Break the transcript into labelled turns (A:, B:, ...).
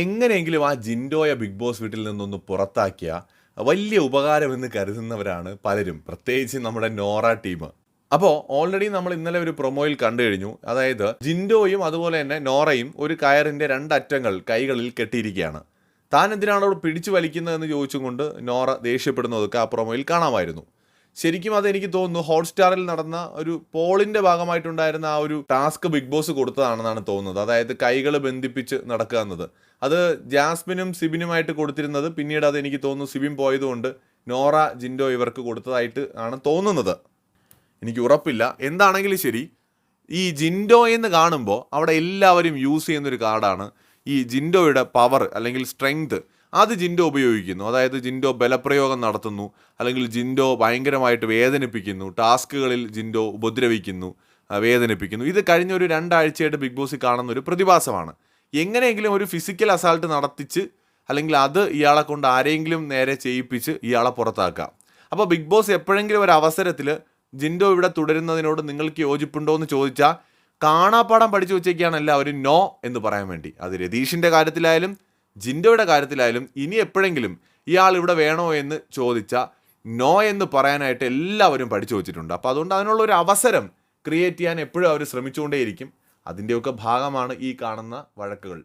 A: എങ്ങനെയെങ്കിലും ആ ജിൻഡോയെ big boss വീട്ടിൽ നിന്നൊന്ന് പുറത്താക്കിയ വലിയ ഉപകാരമെന്ന് കരുതുന്നവരാണ് പലരും പ്രത്യേകിച്ച് നമ്മുടെ നോറ ടീം. അപ്പോൾ ഓൾറെഡി നമ്മൾ ഇന്നലെ ഒരു പ്രൊമോയിൽ കണ്ടു കഴിഞ്ഞു. അതായത് ജിൻഡോയും അതുപോലെ തന്നെ നോറയും ഒരു കയറിന്റെ രണ്ടറ്റങ്ങൾ കൈകളിൽ കെട്ടിയിരിക്കുകയാണ്. താൻ എന്തിനാണ് അവിടെ പിടിച്ചു വലിക്കുന്നതെന്ന് ചോദിച്ചും കൊണ്ട് നോറ ദേഷ്യപ്പെടുന്നതൊക്കെ ആ പ്രൊമോയിൽ കാണാമായിരുന്നു. ശരിക്കും അത് എനിക്ക് തോന്നുന്നു ഹോട്ട്സ്റ്റാറിൽ നടന്ന ഒരു പോളിന്റെ ഭാഗമായിട്ടുണ്ടായിരുന്ന ആ ഒരു ടാസ്ക് ബിഗ് ബോസ് കൊടുത്തതാണെന്നാണ് തോന്നുന്നത്. അതായത് കൈകൾ ബന്ധിപ്പിച്ച് നടക്കുക എന്നത്. അത് ജാസ്മിനും സിബിനുമായിട്ട് കൊടുത്തിരുന്നത് പിന്നീട് അത് എനിക്ക് തോന്നുന്നു സിബിൻ പോയതുകൊണ്ട് നോറ ജിൻഡോ ഇവർക്ക് കൊടുത്തതായിട്ട് ആണ് തോന്നുന്നത്. എനിക്ക് ഉറപ്പില്ല. എന്താണെങ്കിലും ശരി ഈ ജിൻഡോ എന്ന് കാണുമ്പോൾ അവിടെ എല്ലാവരും യൂസ് ചെയ്യുന്നൊരു കാർഡാണ്. ഈ ജിൻഡോയുടെ പവർ അല്ലെങ്കിൽ സ്ട്രെങ്ത് അത് ജിൻഡോ ഉപയോഗിക്കുന്നു. അതായത് ജിൻഡോ ബലപ്രയോഗം നടത്തുന്നു അല്ലെങ്കിൽ ജിൻഡോ ഭയങ്കരമായിട്ട് വേദനിപ്പിക്കുന്നു ടാസ്കുകളിൽ ജിൻഡോ ഉപദ്രവിക്കുന്നു വേദനിപ്പിക്കുന്നു. ഇത് കഴിഞ്ഞ ഒരു രണ്ടാഴ്ചയായിട്ട് ബിഗ് ബോസിൽ കാണുന്ന ഒരു പ്രതിഭാസമാണ്. എങ്ങനെയെങ്കിലും ഒരു ഫിസിക്കൽ അസാൾട്ട് നടത്തിച്ച് അല്ലെങ്കിൽ അത് ഇയാളെ കൊണ്ട് ആരെങ്കിലും നേരെ ചെയ്യിപ്പിച്ച് ഇയാളെ പുറത്താക്കാം. അപ്പോൾ ബിഗ് ബോസ് എപ്പോഴെങ്കിലും ഒരു അവസരത്തിൽ ജിൻഡോ ഇവിടെ തുടരുന്നതിനോട് നിങ്ങൾക്ക് യോജിപ്പുണ്ടോ എന്ന് ചോദിച്ചാൽ കാണാപ്പാടം പഠിച്ചു വെച്ചേക്കാണ് എല്ലാവരും നോ എന്ന് പറയാൻ വേണ്ടി. അത് രതീഷിന്റെ കാര്യത്തിലായാലും ജിൻഡോയുടെ കാര്യത്തിലായാലും ഇനി എപ്പോഴെങ്കിലും ഇയാൾ ഇവിടെ വേണോ എന്ന് ചോദിച്ച നോ എന്ന് പറയാനായിട്ട് എല്ലാവരും പഠിച്ചു വച്ചിട്ടുണ്ട്. അപ്പോൾ അതുകൊണ്ട് അതിനുള്ള ഒരു അവസരം ക്രിയേറ്റ് ചെയ്യാൻ എപ്പോഴും അവർ ശ്രമിച്ചുകൊണ്ടേയിരിക്കും. അതിന്റെയൊക്കെ ഭാഗമാണ് ഈ കാണുന്ന വഴക്കുകൾ.